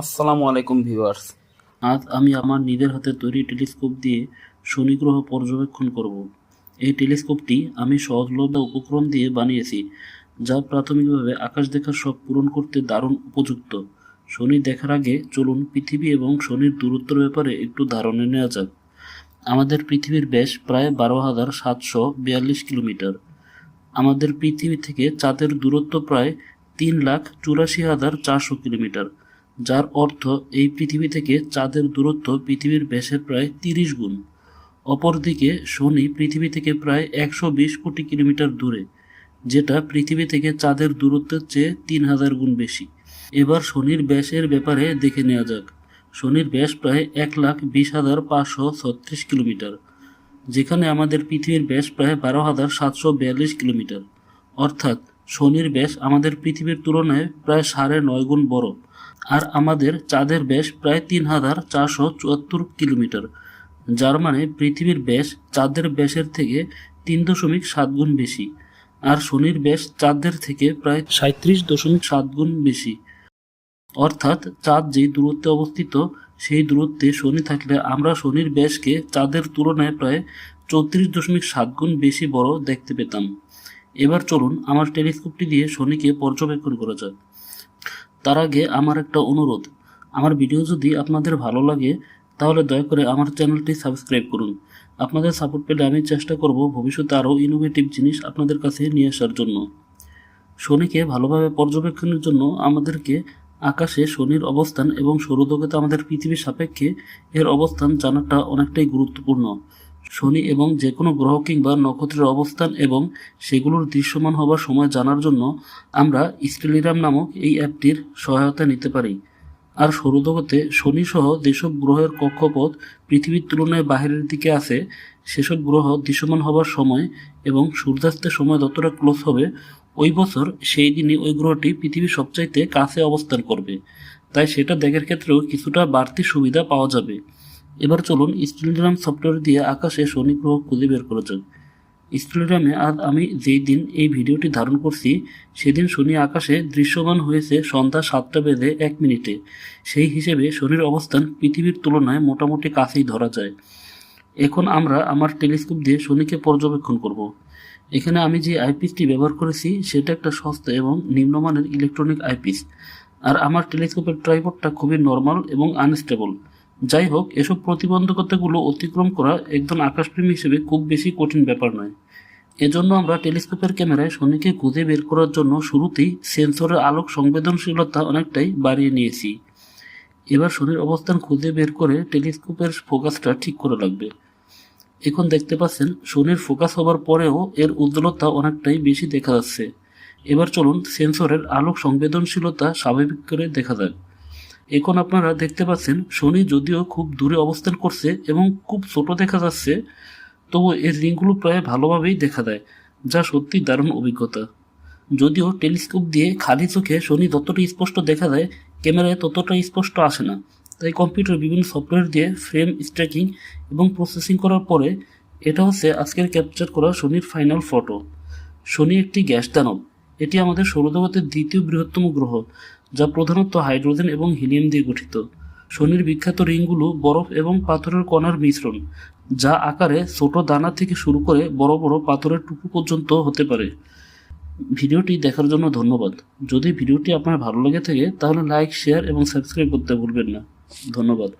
আসসালামু আলাইকুম ভিউয়ার্স। আজ আমি আমার নিজের হাতে তৈরি টেলিস্কোপ দিয়ে শনি গ্রহ পর্যবেক্ষণ করব। এই টেলিস্কোপটি আমি সহজলভ্য উপকরণ দিয়ে বানিয়েছি, যা প্রাথমিকভাবে আকাশ দেখার শখ পূরণ করতে দারুণ উপযুক্ত। শনি দেখার আগে চলুন পৃথিবী এবং শনির দূরত্বের ব্যাপারে একটু ধারণা নেওয়া যাক। আমাদের পৃথিবীর ব্যাস প্রায় বারো হাজার সাতশো বিয়াল্লিশ কিলোমিটার। আমাদের পৃথিবী থেকে চাঁদের দূরত্ব প্রায় তিন লাখ চুরাশি হাজার চারশো কিলোমিটার। যার অর্থ এই পৃথিবী থেকে চাঁদের দূরত্ব পৃথিবীর ব্যাসের প্রায় তিরিশ গুণ। অপরদিকে শনি পৃথিবী থেকে প্রায় একশো বিশ কোটি কিলোমিটার দূরে, যেটা পৃথিবী থেকে চাঁদের দূরত্বের চেয়ে তিন হাজার গুণ বেশি। এবার শনির ব্যাসের ব্যাপারে দেখে নেওয়া যাক। শনির ব্যাস প্রায় এক লাখ বিশ হাজার পাঁচশো ছত্রিশ কিলোমিটার, যেখানে আমাদের পৃথিবীর ব্যাস প্রায় বারো হাজার সাতশো বিয়াল্লিশ কিলোমিটার। অর্থাৎ শনির ব্যাস আমাদের পৃথিবীর তুলনায় প্রায় সাড়ে নয় গুণ বড়। আর আমাদের চাঁদের ব্যাস প্রায় তিন হাজার চারশো চুয়াত্তর কিলোমিটার। যার মানে পৃথিবীর ব্যাস চাঁদের ব্যাসের থেকে তিন দশমিক সাত গুণ বেশি, আর শনির ব্যাস চাঁদের থেকে প্রায় সাঁত্রিশ দশমিক সাত গুণ বেশি। অর্থাৎ চাঁদ যেই দূরত্বে অবস্থিত, সেই দূরত্বে শনি থাকলে আমরা শনির ব্যাসকে চাঁদের তুলনায় প্রায় চৌত্রিশ দশমিক সাত গুণ বেশি বড় দেখতে পেতাম। এবার চলুন আমার টেলিস্কোপটি দিয়ে শনিকে পর্যবেক্ষণ করা যাক। তার আগে আমার একটা অনুরোধ। আমার ভিডিও যদি আপনাদের ভালো লাগে, তাহলে দয়া করে আমার চ্যানেলটি সাবস্ক্রাইব করুন। আপনাদের সাপোর্ট পেলে আমি চেষ্টা করব ভবিষ্যতে আরও ইনোভেটিভ জিনিস আপনাদের কাছে নিয়ে আসার জন্য। শনিকে ভালোভাবে পর্যবেক্ষণের জন্য আমাদেরকে আকাশে শনির অবস্থান এবং সৌরজগতে আমাদের পৃথিবীর সাপেক্ষে এর অবস্থান জানাটা অনেকটাই গুরুত্বপূর্ণ। শনি এবং যে কোনো গ্রহ কিংবা নক্ষত্রের অবস্থান এবং সেগুলোর দৃশ্যমান হবার সময় জানার জন্য আমরা স্টেলিরাম নামক এই অ্যাপটির সহায়তা নিতে পারি। আর সৌরজগতে শনি সহ যেসব গ্রহের কক্ষপথ পৃথিবীর তুলনায় বাহিরের দিকে আছে, সেসব গ্রহ দৃশ্যমান হবার সময় এবং সূর্যাস্তের সময় যতটা ক্লোজ হবে, ওই বছর সেই দিনই ওই গ্রহটি পৃথিবীর সবচাইতে কাছে অবস্থান করবে। তাই সেটা দেখার ক্ষেত্রেও কিছুটা বাড়তি সুবিধা পাওয়া যাবে। এবার চলুন স্টেলিগ্রাম সফটওয়্যার দিয়ে আকাশে শনি গ্রহ খুঁজে বের করা যাক। স্টেলিগ্রামে আজ আমি যেই দিন এই ভিডিওটি ধারণ করছি, সেদিন শনি আকাশে দৃশ্যমান হয়েছে সন্ধ্যা সাতটা বেজে এক মিনিটে। সেই হিসেবে শনির অবস্থান পৃথিবীর তুলনায় মোটামুটি কাছেই ধরা যায়। এখন আমরা আমার টেলিস্কোপ দিয়ে শনিকে পর্যবেক্ষণ করব। এখানে আমি যে আইপিসটি ব্যবহার করেছি, সেটা একটা সস্তা এবং নিম্নমানের ইলেকট্রনিক আইপিস। আর আমার টেলিস্কোপের ট্রাইপডটা খুবই নর্মাল এবং আনস্টেবল। যাই হোক এসব প্রতিবন্ধকতাগুলো অতিক্রম করা একজন আকাশপ্রেমী হিসেবে খুব বেশি কঠিন ব্যাপার নয়। এজন্য আমরা টেলিস্কোপের ক্যামেরায় শনিকে খুঁজে বের করার জন্য শুরুতেই সেন্সরের আলোক সংবেদনশীলতা অনেকটাই বাড়িয়ে নিয়েছি। এবার শনির অবস্থান খুঁজে বের করে টেলিস্কোপের ফোকাসটা ঠিক করে লাগবে। এখন দেখতে পাচ্ছেন শনির ফোকাস হবার পরেও এর উজ্জ্বলতা অনেকটাই বেশি দেখা যাচ্ছে। এবার চলুন সেন্সরের আলোক সংবেদনশীলতা স্বাভাবিক করে দেখা যাক। এখন আপনারা দেখতে পাচ্ছেন শনি যদিও খুব দূরে অবস্থান করছে এবং খুব ছোট দেখা যাচ্ছে, তবু এর রিংগুলো প্রায় ভালোভাবেই দেখা দেয়, যা সত্যি দারুণ অভিজ্ঞতা। যদিও টেলিস্কোপ দিয়ে খালি চোখে শনি যতটা স্পষ্ট দেখা যায় ক্যামেরায় ততটা স্পষ্ট আসে না। তাই কম্পিউটার বিভিন্ন সফটওয়্যার দিয়ে ফ্রেম স্ট্র্যাকিং এবং প্রসেসিং করার পরে, এটা হচ্ছে আজকের ক্যাপচার করা শনির ফাইনাল ফটো। শনি একটি গ্যাস দানব। এটি আমাদের সৌরজগতের দ্বিতীয় বৃহত্তম গ্রহ, যা প্রধানত হাইড্রোজেন এবং হিলিয়াম দিয়ে গঠিত। শনির বিখ্যাত রিংগুলো বরফ এবং পাথরের কণার মিশ্রণ, যা আকারে ছোট দানা থেকে শুরু করে বড় বড় পাথরের টুকু পর্যন্ত হতে পারে। ভিডিওটি দেখার জন্য ধন্যবাদ। যদি ভিডিওটি আপনার ভালো লেগে থাকে, তাহলে লাইক, শেয়ার এবং সাবস্ক্রাইব করতে ভুলবেন না। ধন্যবাদ।